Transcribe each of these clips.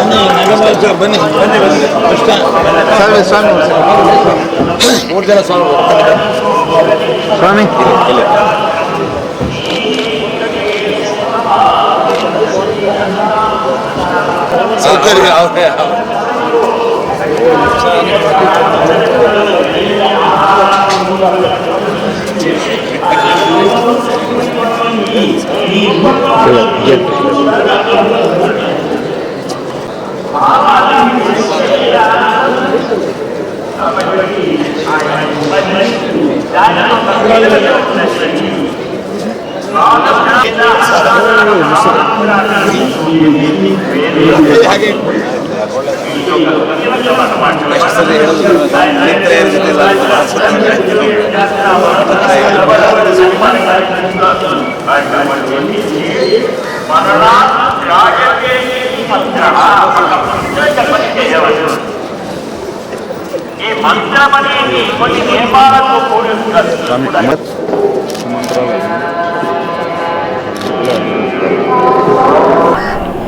ಬನ್ನಿ ಬನ್ನಿ ಸ್ವಾಮಿ. ಸ್ವಾಮಿ ಮೂರು ಜನ ಸ್ವಾಮಿ ಸ್ವಾಮಿ ಸೌಕರ್ಯ. ಅವ್ರೆ ఇది హాగే ನೆಕ್ಸ್ಟ್ ಸರಿ ಹೇಳೋದು ನಿಂತರೆ ಇರ್ತಿಲ್ಲ ఈ మంత్రం అనేది కొన్ని నియమాలతో కూడి ఉన్నది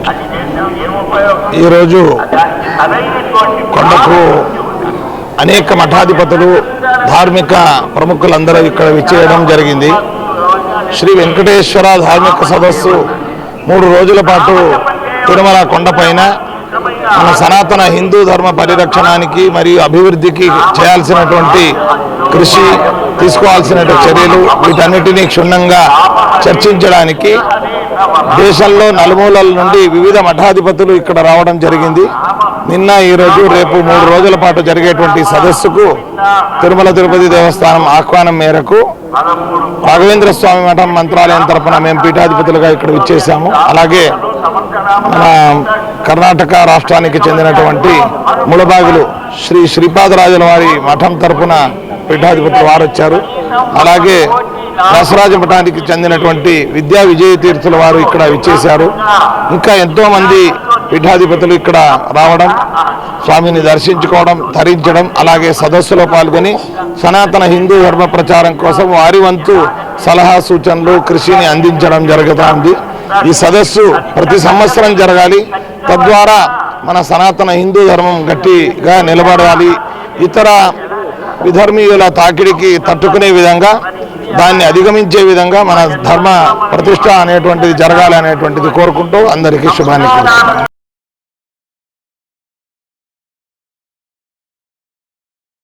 అది చేసిన ఏం ఉపయోగం ఈరోజు దానికి సరైనటువంటి కొండకు అనేక మఠాధిపతులు ధార్మిక ప్రముఖులందరూ ఇక్కడ విచ్చేయడం జరిగింది. శ్రీ వెంకటేశ్వర ధార్మిక సదస్సు మూడు రోజుల పాటు తిరుమల కొండపైన మన సనాతన హిందూ ధర్మ పరిరక్షణానికి మరియు అభివృద్ధికి చేయాల్సినటువంటి కృషి తీసుకోవాల్సిన చర్యలు వీటన్నిటినీ క్షుణ్ణంగా చర్చించడానికి దేశంలో నలుమూలల నుండి వివిధ మఠాధిపతులు ఇక్కడ రావడం జరిగింది. నిన్న ఈరోజు రేపు మూడు రోజుల పాటు జరిగేటువంటి సదస్సుకు తిరుమల తిరుపతి దేవస్థానం ఆహ్వానం మేరకు రాఘవేంద్ర స్వామి మఠం మంత్రాలయం తరఫున మేము పీఠాధిపతులుగా ఇక్కడ విచ్చేసాము అలాగే మన కర్ణాటక రాష్ట్రానికి చెందినటువంటి ముళబాగులు శ్రీ శ్రీపాదరాజుల వారి మఠం తరపున పీఠాధిపతులు వారు వచ్చారు అలాగే దసరాజ మఠానికి చెందినటువంటి విద్యా విజయ తీర్థుల వారు ఇక్కడ విచ్చేశారు. ఇంకా ఎంతో మంది పీఠాధిపతులు ఇక్కడ రావడం స్వామిని దర్శించుకోవడం ధరించడం అలాగే సదస్సులో పాల్గొని సనాతన హిందూ ధర్మ ప్రచారం కోసం వారి వంతు సలహా సూచనలు కృషిని అందించడం జరుగుతూ ఉంది ఈ సదస్సు ప్రతి సంవత్సరం జరగాలి. తద్వారా మన సనాతన హిందూ ధర్మం గట్టిగా నిలబడాలి. ఇతర విధర్మీయుల తాకిడికి తట్టుకునే విధంగా దాన్ని అధిగమించే విధంగా మన ధర్మ ప్రతిష్ట అనేటువంటిది జరగాలి అనేటువంటిది కోరుకుంటూ అందరికీ శుభాన్ని